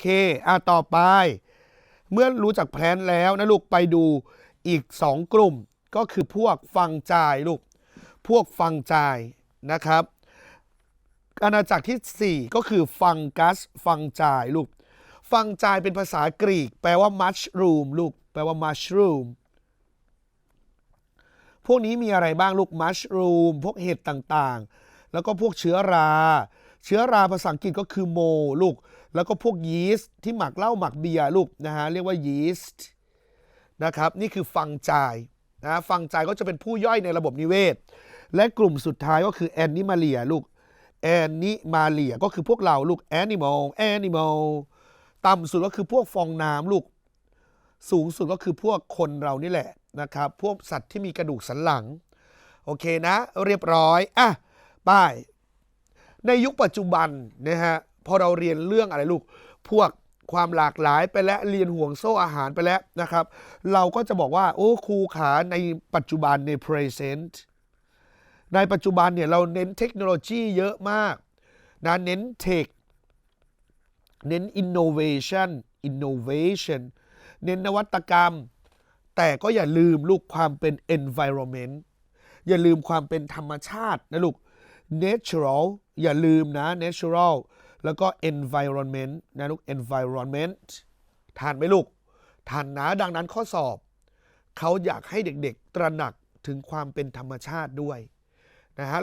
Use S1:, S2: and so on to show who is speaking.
S1: เค อะต่อไป เมื่อรู้จักแพลนแล้วนะลูกไปดูอีก 2 กลุ่ม ก็คือพวกฟังจายลูก พวกฟังจายนะครับ อาณาจักรที่ 4 ก็คือฟังกัส ฟังจายลูก ฟังจายเป็นภาษากรีก แปลว่า mushroom ลูก แปลว่า mushroom พวกนี้มีอะไรบ้างลูก mushroom พวกเห็ดต่างๆ แล้วก็พวกเชื้อรา เชื้อราภาษาอังกฤษก็คือโมลูก แล้วก็พวกยีสต์ที่หมักเหล้าหมักเบียร์ลูกนะฮะเรียกว่ายีสต์นะครับนี่คือฟังจายนะฟังจายก็จะเป็นผู้ย่อยในระบบนิเวศ และกลุ่มสุดท้ายก็คือแอนนิมาเลียลูกแอนนิมาเลียก็คือพวกเราลูก animal animal ต่ำสุดก็คือพวกฟองน้ำลูก สูงสุดก็คือพวกคนเรานี่แหละนะครับ พวกสัตว์ที่มีกระดูกสันหลัง โอเคนะ เรียบร้อย อะ ป้าย ในยุคปัจจุบันนะฮะพอเราเรียนเรื่องอะไรลูก พวกความหลากหลายไปแล้วเรียนห่วงโซ่อาหารไปแล้วนะครับ เราก็จะบอกว่า โอ้ครูขาในปัจจุบันใน present ในปัจจุบันเนี่ยเราเน้นเทคโนโลยีเยอะมากนะเน้นเทคเน้น innovation innovation เน้นนวัตกรรม แต่ก็อย่าลืมลูกความเป็น environment อย่าลืมความเป็นธรรมชาตินะลูก natural อย่าลืมนะ natural แล้วก็ environment นะลูก environment ทานไหมลูก ทานนะ ดังนั้นข้อสอบ เขาอยากให้เด็กๆ ตระหนักถึงความเป็นธรรมชาติด้วยนะฮะ